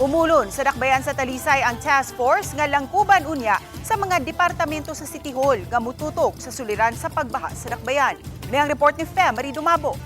Umulon sa dakbayan sa Talisay ang task force nga langkuban unya sa mga departamento sa City Hall nga mututok sa suliran sa pagbaha sa dakbayan. May ang report ni Fem Marie Dumabo.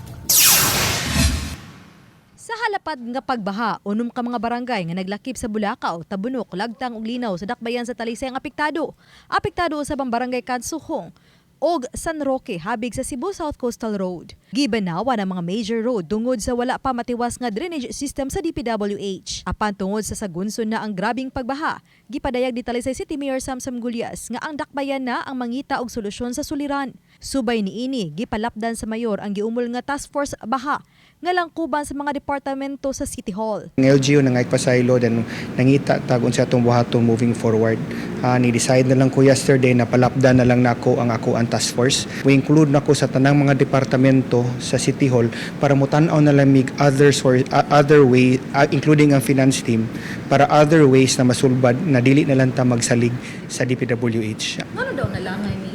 Sa halapad nga pagbaha, unom ka mga barangay nga naglakip sa Bulacau, Tabunok, Lagtang ug Linaw sa dakbayan sa Talisay ang apektado. Apektado sa barangay Kansuhong og San Roque habig sa Cebu South Coastal Road. Gibanawa ng mga major road tungod sa wala pa matiwas nga drainage system sa DPWH. Apan tungod sa sagunson na ang grabing pagbaha, gipadayag ni Talisay City Mayor Samsam Gulyas nga ang dakbayan na ang mangita og solusyon sa suliran. Subay niini, gipalapdan sa mayor ang giumol nga task force baha nga langkuban sa mga departamento sa City Hall. Ang LGU na nga pasaylo then nangita tagon sa atong buhaton moving forward. Ah, ni decide na lang ko yesterday na palapdan na lang nako ang ako ang task force. We include nako sa tanang mga departamento sa City Hall para mutan-aw na lamig other source, ah, other way ah, including ang finance team para other ways na masulbad na dili na lang ta magsalig sa DPWH. Ano daw na lang ay mayor ang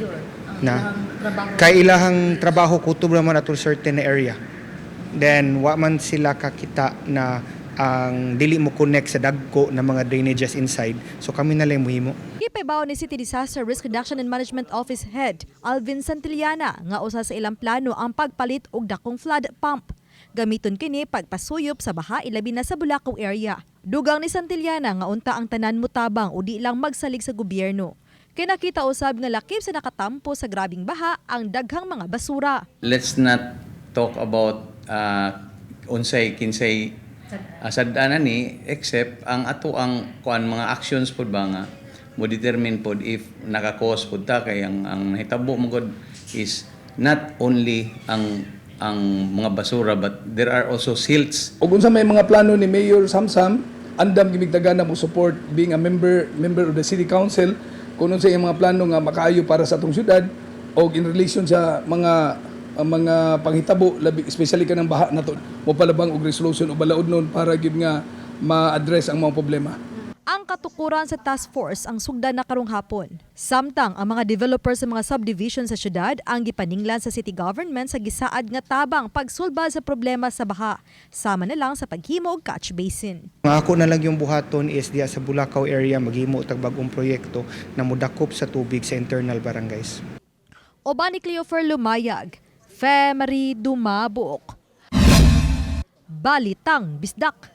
Na? trabaho? Kay ilahang trabaho kutob naman ato certain area. Then wa man sila kakita na ang dili mo connect sa dagko na mga drainages inside. So kami na lang muhimo. Gipebaw ni City Disaster Risk Reduction and Management Office Head Alvin Santillana nga usa sa ilang plano ang pagpalit og dakong flood pump. Gamiton kini pagpasuyop sa baha ilabi na sa Bulacau area. Dugang ni Santillana nga unta ang tanan mutabang o di lang magsalig sa gobyerno. Kay nakita usab nga lakip sa nakatampo sa grabing baha ang daghang mga basura. let's not talk about uh, unsay kinsay uh, sadana ni except ang ato ang kuan mga actions pud ba nga mo determine pod if naka-cause pud ta kay ang ang nahitabo mo gud is not only ang ang mga basura but there are also silts Ug unsa may mga plano ni Mayor Samsam, andam gimigdagan na mo support being a member member of the city council kung yung mga plano nga makaayo para sa atong syudad o in relation sa mga mga panghitabo labi especially kanang baha nato mo palabang og resolution o balaod nun para gyud nga ma-address ang mga problema. Ang katukuran sa task force ang sugdan na karong hapon. Samtang ang mga developer sa mga subdivision sa syudad ang gipaninglan sa city government sa gisaad nga tabang pagsulbad sa problema sa baha. Sama na lang sa paghimo og catch basin. Ako na lang yung buhaton is diya sa Bulacau area maghimo tag bagong proyekto na mudakop sa tubig sa internal barangays. Oba ni Cleofer Lumayag, Femery Dumabok. Balitang Bisdak.